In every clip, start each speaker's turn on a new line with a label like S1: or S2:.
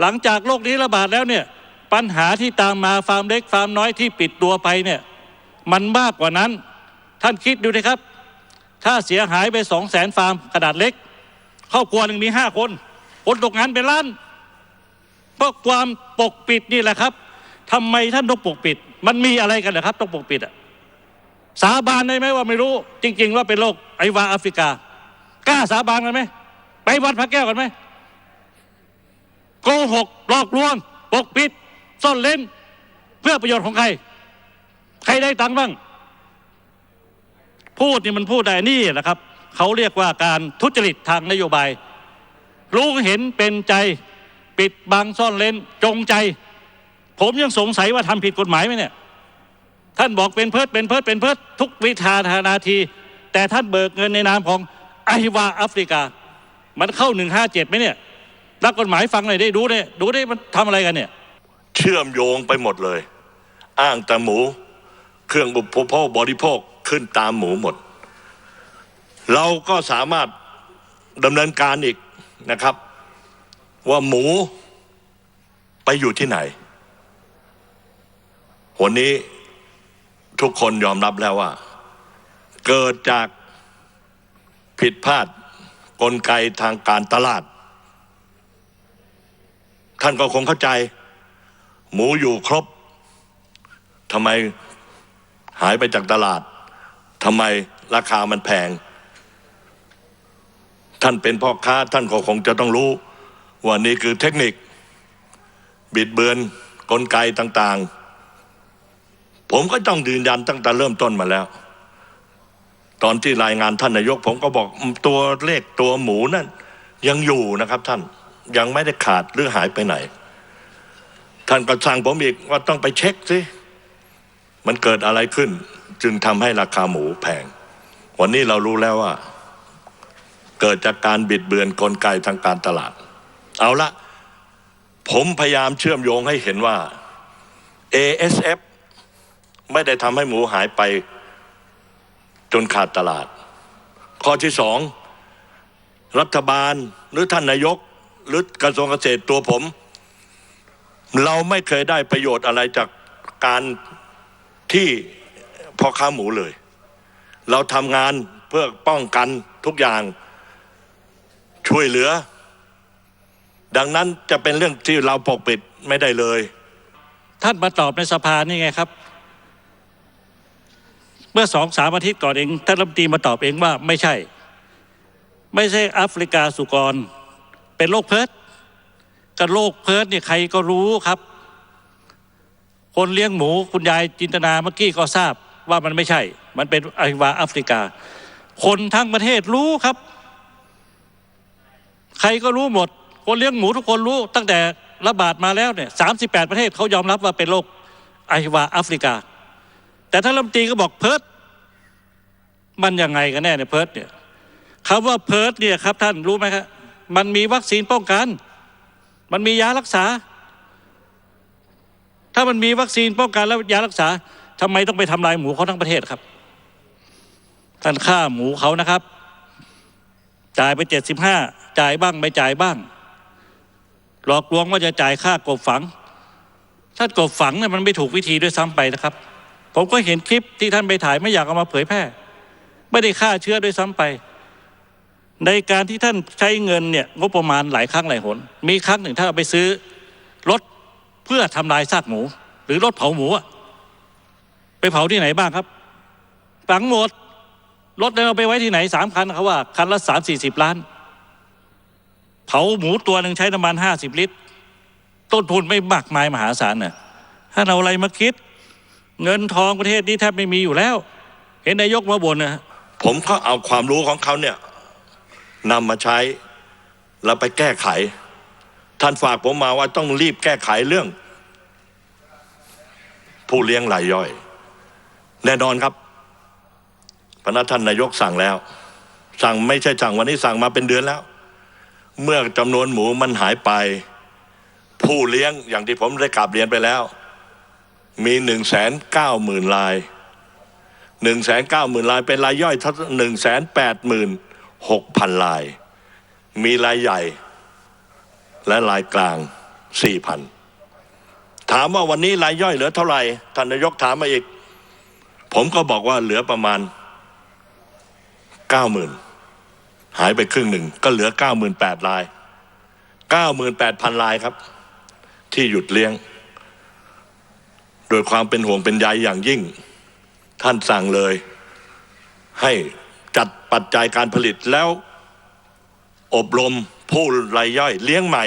S1: หลังจากโรคนี้ระบาดแล้วเนี่ยปัญหาที่ตามมาฟาร์มเล็กฟาร์มน้อยที่ปิดตัวไปเนี่ยมันมากกว่านั้น ท่านคิดดูนะครับ ถ้าเสียหายไปสองแสนฟาร์มขนาดเล็กครอบครัวหนึ่งมีห้าคนคนตกงานเป็นล้านเพราะความปกปิดนี่แหละครับทำไมท่านต้องปกปิด มันมีอะไรกันนะครับ ต้องปกปิดอะสาบานได้ไหมว่าไม่รู้ จริง ๆ ว่าเป็นโรคไอวาแอฟริกา กล้าสาบานกันไหมไปวัดพระแก้วกันไหม โกหกหลอกลวงปกปิด ซ่อนเล้น เพื่อประโยชน์ของใคร ใครได้ตังค์บ้าง พูดนี่มันพูดได้นี่แหละครับ เขาเรียกว่าการทุจริตทางนโยบาย รู้เห็นเป็นใจ ปิดบังซ่อนเล้น จงใจ ผมยังสงสัยว่าทำผิดกฎหมายไหมเนี่ย ท่านบอกเป็นเพิดเป็นเพิดเป็นเพิดทุกวิธานาที แต่ท่านเบิกเงินในนามของไอวาแอฟริกา มันเข้าหนึ่งห้าเจ็ดไหมเนี่ย รักกฎหมายฟังหน่อยได้ดูเนี่ยดูได้มันทำอะไรกันเนี่ย
S2: เชื่อมโยงไปหมดเลย อ้างแต่หมู เครื่องบุปโภคบริโภคขึ้นตามหมูหมด เราก็สามารถดำเนินการอีกนะครับ ว่าหมูไปอยู่ที่ไหนวันนี้ทุกคนยอมรับแล้วว่า เกิดจากผิดพลาดกลไกทางการตลาด ท่านก็คงเข้าใจ หมูอยู่ครบทำไมหายไปจากตลาดทำไมราคามันแพง ท่านเป็นพ่อค้าท่านก็คงจะต้องรู้ว่านี่คือเทคนิค บิดเบือนกลไกต่าง ๆ ผมก็ต้องยืนยันตั้งแต่เริ่มต้นมาแล้ว ตอนที่รายงานท่านนายก ผมก็บอกตัวเลขตัวหมูนั่นยังอยู่นะครับท่าน ยังไม่ได้ขาดหรือหายไปไหน ท่านก็สั่งผมอีกว่าต้องไปเช็คสิมันเกิดอะไรขึ้น จึงทำให้ราคาหมูแพง วันนี้เรารู้แล้วว่า เกิดจากการบิดเบือนกลไกทางการตลาด เอาละผมพยายามเชื่อมโยงให้เห็นว่า ASF ไม่ได้ทำให้หมูหายไป จนขาดตลาด ข้อที่สองรัฐบาลหรือท่านนายก หรือกระทรวงเกษตรตัวผม เราไม่เคยได้ประโยชน์อะไรจากการที่พ่อค้าหมูเลย เราทำงานเพื่อป้องกันทุกอย่างช่วยเหลือ ดังนั้นจะเป็นเรื่องที่เราปกปิดไม่ได้เลย
S1: ท่านมาตอบในสภานี่ไงครับ เมื่อสองสามอาทิตย์ก่อนเองท่านรัฐมนตรีมาตอบเองว่าไม่ใช่ ไม่ใช่แอฟริกาสุกร เป็นโรคเพิร์ดกับโรคเพิร์ดเนี่ยใครก็รู้ครับ คนเลี้ยงหมูคุณยายจินตนาเมื่อกี้ก็ทราบว่ามันไม่ใช่ มันเป็นไอวาแอฟริกา คนทั้งประเทศรู้ครับ ใครก็รู้หมด คนเลี้ยงหมูทุกคนรู้ ตั้งแต่ระบาดมาแล้วเนี่ยสามสิบแปดประเทศเขายอมรับว่าเป็นโรคไอวาแอฟริกา แต่ท่านรัฐมนตรีก็บอกเพิร์ดมันยังไงกันแน่เนี่ยเพิร์ดเนี่ยคำว่าเพิร์ดเนี่ยครับท่านรู้ไหมครับ มันมีวัคซีนป้องกัน มันมียารักษา ถ้ามันมีวัคซีนป้องกันแล้วยารักษาทำไมต้องไปทำลายหมูเขาทั้งประเทศครับท่านฆ่าหมูเขานะครับ จ่ายไปเจ็ดสิบห้าจ่ายบ้างไม่จ่ายบ้าง หลอกลวงว่าจะจ่ายค่ากบฝัง ถ้ากบฝังเนี่ยมันไม่ถูกวิธีด้วยซ้ำไปนะครับ ผมก็เห็นคลิปที่ท่านไปถ่ายไม่อยากเอามาเผยแพร่ ไม่ได้ฆ่าเชื้อด้วยซ้ำไป ในการที่ท่านใช้เงินเนี่ยงบประมาณหลายครั้งหลายหน มีครั้งหนึ่งถ้าเอาไปซื้อรถเพื่อทำลายซากหมู หรือรถเผาหมูอะไปเผาที่ไหนบ้างครับฝังหมดรถเนี่ยเราไปไว้ที่ไหนสามคันเขาว่าคันละสามสี่สิบล้าน เผาหมูตัวหนึ่งใช้น้ำมันห้าสิบลิตร ต้นทุนไม่มากมายมหาศาลเน่ะท่านเอาอะไรมาคิด เงินทองประเทศนี้แทบไม่มีอยู่แล้ว เห็นนายกมาบ่นนะ
S2: ผมก็เอาความรู้ของเขาเนี่ย นำมาใช้แล้วไปแก้ไข ท่านฝากผมมาว่าต้องรีบแก้ไขเรื่อง ผู้เลี้ยงรายย่อย แน่นอนครับ พนักท่านนายกสั่งแล้ว สั่งไม่ใช่สั่งวันนี้สั่งมาเป็นเดือนแล้ว เมื่อจำนวนหมูมันหายไป ผู้เลี้ยงอย่างที่ผมได้กราบเรียนไปแล้ว มีหนึ่งแสนเก้าหมื่นลายหนึ่งแสนเก้าหมื่นลายเป็นรายย่อยทั้งหนึ่งแสนแปดหมื่น หกพันลาย มีรายใหญ่ และรายกลางสี่พันถามว่าวันนี้รายย่อยเหลือเท่าไหร่ท่านนายกถามมาอีก ผมก็บอกว่าเหลือประมาณเก้าหมื่นหายไปครึ่งหนึ่ง ก็เหลือเก้าหมื่นแปดรายเก้าหมื่นแปดพันรายครับ ที่หยุดเลี้ยง โดยความเป็นห่วงเป็นใยอย่างยิ่ง ท่านสั่งเลย ให้ จัดปัจจัยการผลิตแล้ว อบรมผู้รายย่อยเลี้ยงใหม่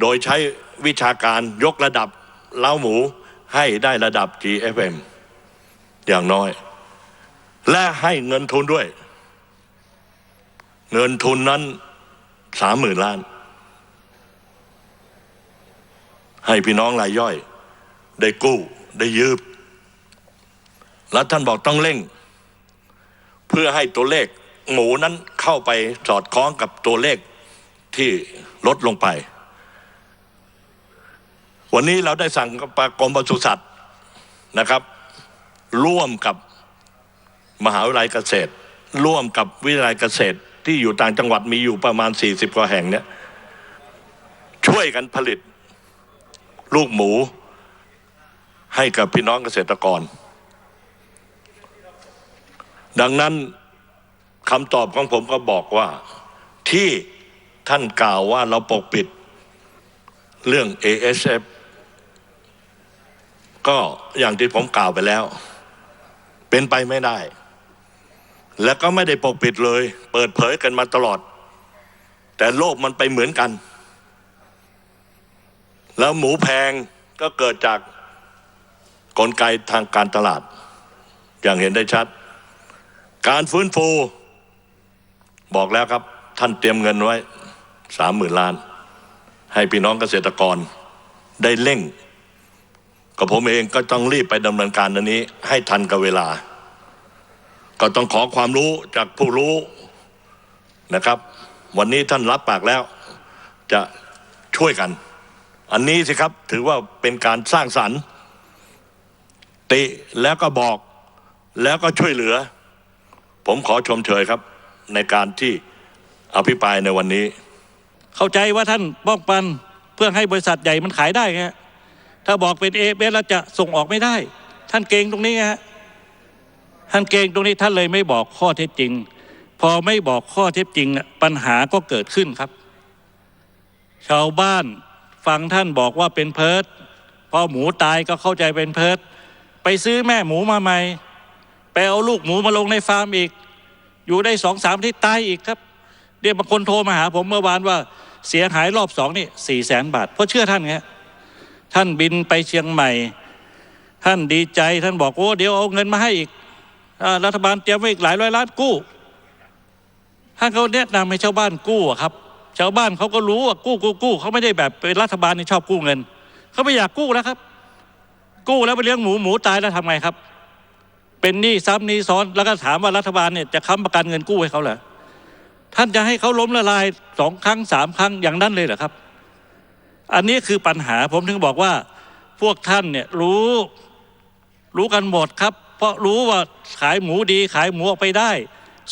S2: โดยใช้วิชาการยกระดับเล้าหมูให้ได้ระดับ GFM อย่างน้อย และให้เงินทุนด้วย เงินทุนนั้นสามหมื่นล้าน ให้พี่น้องรายย่อย ได้กู้ได้ยืมแล้วท่านบอกต้องเร่ง พื่อให้ตัวเลขหมูนั้นเข้าไปสอดคล้องกับตัวเลขที่ลดลงไป วันนี้เราได้สั่งกับกรมปศุสัตว์นะครับ ร่วมกับมหาวิทยาลัยเกษตร ร่วมกับวิทยาลัยเกษตรที่อยู่ต่างจังหวัดมีอยู่ประมาณ 40 กว่าแห่งเนี่ยช่วยกันผลิตลูกหมูให้กับพี่น้องเกษตรกร ดังนั้นคำตอบของผมก็บอกว่า ที่ท่านกล่าวว่าเราปกปิดเรื่อง ASF ก็อย่างที่ผมกล่าวไปแล้ว เป็นไปไม่ได้ และก็ไม่ได้ปกปิดเลย เปิดเผยกันมาตลอด แต่โลกมันไปเหมือนกัน แล้วหมูแพงก็เกิดจากกลไกทางการตลาด อย่างเห็นได้ชัด การฟื้นฟู บอกแล้วครับ ท่านเตรียมเงินไว้สามหมื่นล้าน ให้พี่น้องเกษตรกรได้เร่งกับผมเองก็ต้องรีบไปดำเนินการอันนี้ ให้ทันกับเวลา ก็ต้องขอความรู้จากผู้รู้นะครับ วันนี้ท่านรับปากแล้ว จะช่วยกัน อันนี้สิครับถือว่าเป็นการสร้างสรรค์ ติแล้วก็บอกแล้วก็ช่วยเหลือ ผมขอชมเชยครับ ในการที่อภิปรายในวันนี้
S1: เข้าใจว่าท่านป้องกันเพื่อให้บริษัทใหญ่มันขายได้ไงถ้าบอกเป็นเอเบแล้วจะส่งออกไม่ได้ ท่านเก่งตรงนี้ไงฮะท่านเก่งตรงนี้ท่านเลยไม่บอกข้อเท็จจริง พอไม่บอกข้อเท็จจริงปัญหาก็เกิดขึ้นครับ ชาวบ้านฟังท่านบอกว่าเป็นเพิร์ดพอหมูตายก็เข้าใจเป็นเพิร์ดไปซื้อแม่หมูมาใหม่ ไปเอาลูกหมูมาลงในฟาร์มอีก อยู่ได้สองสามที่ตายอีกครับเดี๋ยวบางคนโทรมาหาผมเมื่อวานว่าเสียหายรอบสองนี่สี่แสนบาท เพราะเชื่อท่านไงท่านบินไปเชียงใหม่ ท่านดีใจท่านบอกโอ้เดี๋ยวเอาเงินมาให้อีกอารัฐบาลเตรียมไว้อีกหลายร้อยล้านกู้ท่านเขาแนะนำให้ชาวบ้านกู้อะครับ ชาวบ้านเขาก็รู้ว่ากู้กู้กู้เขาไม่ได้แบบเป็นรัฐบาลที่ชอบกู้เงินเขาไม่อยากกู้แล้วครับ กู้แล้วไปเลี้ยงหมูหมูตายแล้วทำไงครับ เป็นหนี้ซ้ำหนี้ซ้อนแล้วก็ถามว่ารัฐบาลเนี่ยจะค้ำประกันเงินกู้ให้เขาเหรอท่านจะให้เขาล้มละลายสองครั้งสามครั้งอย่างนั้นเลยเหรอครับ อันนี้คือปัญหาผมถึงบอกว่า พวกท่านเนี่ยรู้รู้กันหมดครับ เพราะรู้ว่าขายหมูดี ขายหมูออกไปได้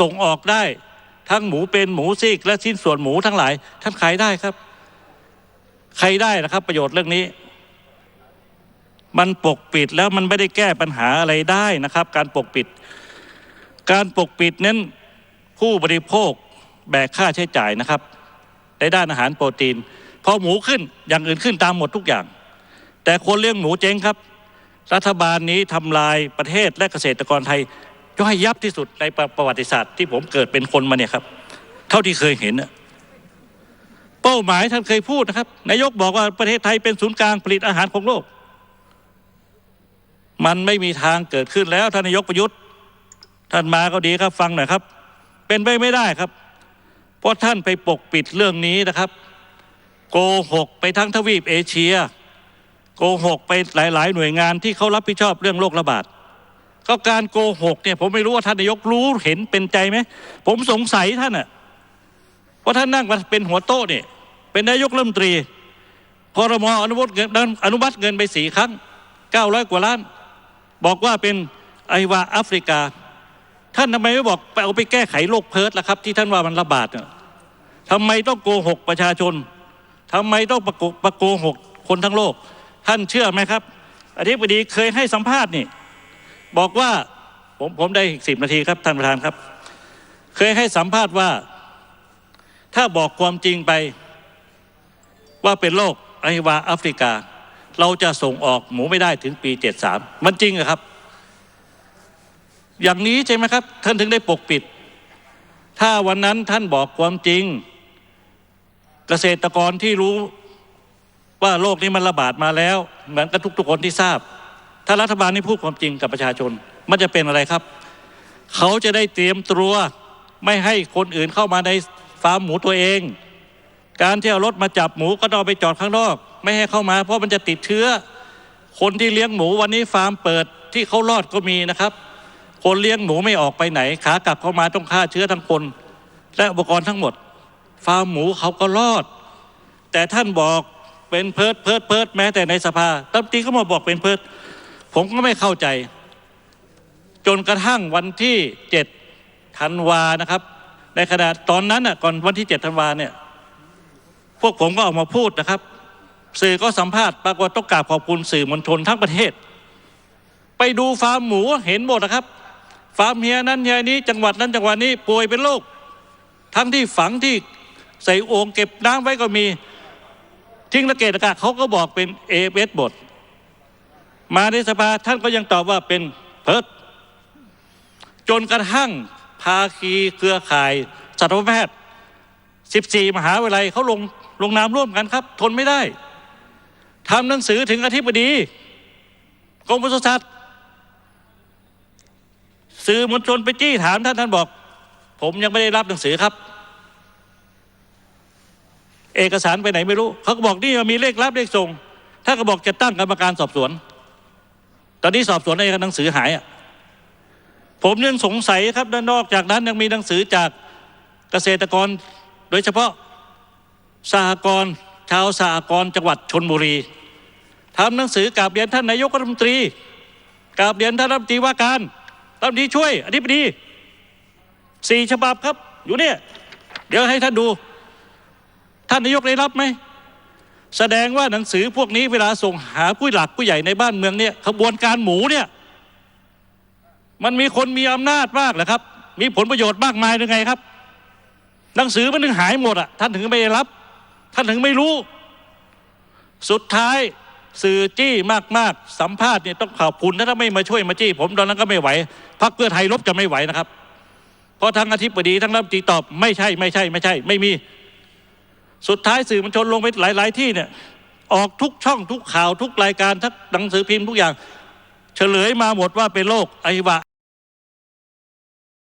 S1: ส่งออกได้ ทั้งหมูเป็นหมูซีกและชิ้นส่วนหมูทั้งหลาย ท่านขายได้ครับ ใครได้นะครับ ประโยชน์เรื่องนี้ มันปกปิดแล้วมันไม่ได้แก้ปัญหาอะไรได้นะครับ การปกปิด การปกปิดนั้นผู้บริโภคแบกค่าใช้จ่ายนะครับ ในด้านอาหารโปรตีน พอหมูขึ้นอย่างอื่นขึ้นตามหมดทุกอย่าง แต่คนเลี้ยงหมูเจ๊งครับ รัฐบาลนี้ทำลายประเทศและเกษตรกรไทยย่อยยับที่สุดในประประวัติศาสตร์ที่ผมเกิดเป็นคนมาเนี่ยครับ เท่าที่เคยเห็นเป้าหมายท่านเคยพูดนะครับ นายกบอกว่าประเทศไทยเป็นศูนย์กลางผลิตอาหารของโลก มันไม่มีทางเกิดขึ้นแล้วท่านนายกประยุทธ์ ท่านมาก็ดีครับฟังหน่อยครับ เป็นไปไม่ได้ครับ เพราะท่านไปปกปิดเรื่องนี้นะครับ โกหกไปทั้งทวีปเอเชีย โกหกไปหลาย ๆ หน่วยงานที่เขารับผิดชอบเรื่องโรคระบาดก็การโกหกเนี่ยผมไม่รู้ว่าท่านนายกรู้เห็นเป็นใจไหมผมสงสัยท่านอะเพราะท่านนั่งมาเป็นหัวโต๊ะเนี่ยเป็นนายกรัฐมนตรีคอรมออนุมัติเงินอนุมัติเงินไปสี่ครั้งเก้าร้อยกว่าล้าน บอกว่าเป็นไอวาแอฟริกา ท่านทำไมไม่บอกไปเอาไปแก้ไขโรคเพิร์ดล่ะครับ ที่ท่านว่ามันระบาดเนี่ยทำไมต้องโกหกประชาชนทำไมต้องประโกประโกหกคนทั้งโลก ท่านเชื่อไหมครับอธิบดีเคยให้สัมภาษณ์นี่ บอกว่าผมผมได้สิบนาทีครับท่านประธานครับ เคยให้สัมภาษณ์ว่า ถ้าบอกความจริงไปว่าเป็นโรคไอวาแอฟริกา เราจะส่งออกหมูไม่ได้ถึงปี 73 มันจริงเหรอครับ อย่างนี้ใช่ไหมครับ ท่านถึงได้ปกปิด ถ้าวันนั้นท่านบอกความจริง เกษตรกรที่รู้ว่าโรคนี้มันระบาดมาแล้ว เหมือนกับทุกๆคนที่ทราบ ถ้ารัฐบาลนี่พูดความจริงกับประชาชน มันจะเป็นอะไรครับ เขาจะได้เตรียมตัวไม่ให้คนอื่นเข้ามาในฟาร์มหมูตัวเอง การที่เอารถมาจับหมูก็ต้องไปจอดข้างนอก ไม่ให้เข้ามา เพราะมันจะติดเชื้อ คนที่เลี้ยงหมูวันนี้ฟาร์มเปิดที่เขารอดก็มีนะครับ คนเลี้ยงหมูไม่ออกไปไหน ขากลับเข้ามาต้องฆ่าเชื้อทั้งคน และอุปกรณ์ทั้งหมด ฟาร์มหมูเขาก็รอด แต่ท่านบอกเป็นเพิดเพิดเพิดแม้แต่ในสภาตั้มตีเขามาบอกเป็นเพิดผมก็ไม่เข้าใจ จนกระทั่งวันที่เจ็ดธันวานะครับ ในขณะตอนนั้นน่ะก่อนวันที่เจ็ดธันวาเนี่ยพวกผมก็ออกมาพูดนะครับ สื่อก็สัมภาษณ์ปรากฏต้องกราบขอบคุณสื่อมวลชนทั้งประเทศ ไปดูฟาร์มหมูเห็นหมดนะครับ ฟาร์มเฮียนั้นเฮียนี้จังหวัดนั้นจังหวัดนี้ป่วยเป็นโรคทั้งที่ฝังที่ใส่โอ่งเก็บน้ำไว้ก็มีทิ้งระเกะระกะเขาก็บอกเป็นเอเบสบท มาในสภาท่านก็ยังตอบว่าเป็นเพิร์ดจนกระทั่งภาคีเครือข่ายสัตวแพทย์ 14 มหาวิทยาลัยเขาลงลงนามร่วมกันครับ ทนไม่ได้ ทำหนังสือถึงอธิบดีกรมปศุสัตว์สื่อมวลชนไปจี้ถามท่านท่านบอก ผมยังไม่ได้รับหนังสือครับ เอกสารไปไหนไม่รู้ เขาก็บอกนี่มีเลขรับเลขส่งถ้านก็บอกจะตั้งกรรมการสอบสวน ตอนนี้สอบสวนอะไรกันหนังสือหายอะผมยังสงสัยครับด้านนอกจากนั้นยังมีหนังสือจากเกษตรกร โดยเฉพาะสหกรณ์ ชาวสหกรณ์จังหวัดชนบุรีทำหนังสือกราบเรียนท่านนายกรัฐมนตรีกราบเรียนท่านรัฐมนตรีว่าการรัฐมนตรีช่วยอธิบดีสี่ฉบับครับ อยู่เนี่ย เดี๋ยวให้ท่านดู ท่านนายกได้รับไหม แสดงว่าหนังสือพวกนี้เวลาส่งหาผู้หลักผู้ใหญ่ในบ้านเมืองเนี่ยขบวนการหมูเนี่ย มันมีคนมีอำนาจมากเหรอครับ มีผลประโยชน์มากมายหรือไงครับ หนังสือมันถึงหายหมดอะท่านถึงไม่ได้รับ ท่านถึงไม่รู้ สุดท้ายสื่อจี้มากๆ สัมภาษณ์เนี่ยต้องขอบคุณถ้าไม่มาช่วยมาจี้ ผมตอนนั้นก็ไม่ไหวพรรคเพื่อไทยลบจะไม่ไหวนะครับ เพราะทั้งอธิบดีทั้งรัฐมนตรีตอบไม่ใช่ไม่ใช่ ไม่ใช่ ไม่มี สุดท้ายสื่อมวลชนลงไปหลาย ๆ ที่เนี่ย ออกทุกช่องทุกข่าวทุกรายการทุกหนังสือพิมพ์ทุกอย่าง เฉลยมาหมดว่าเป็นโรคไอวา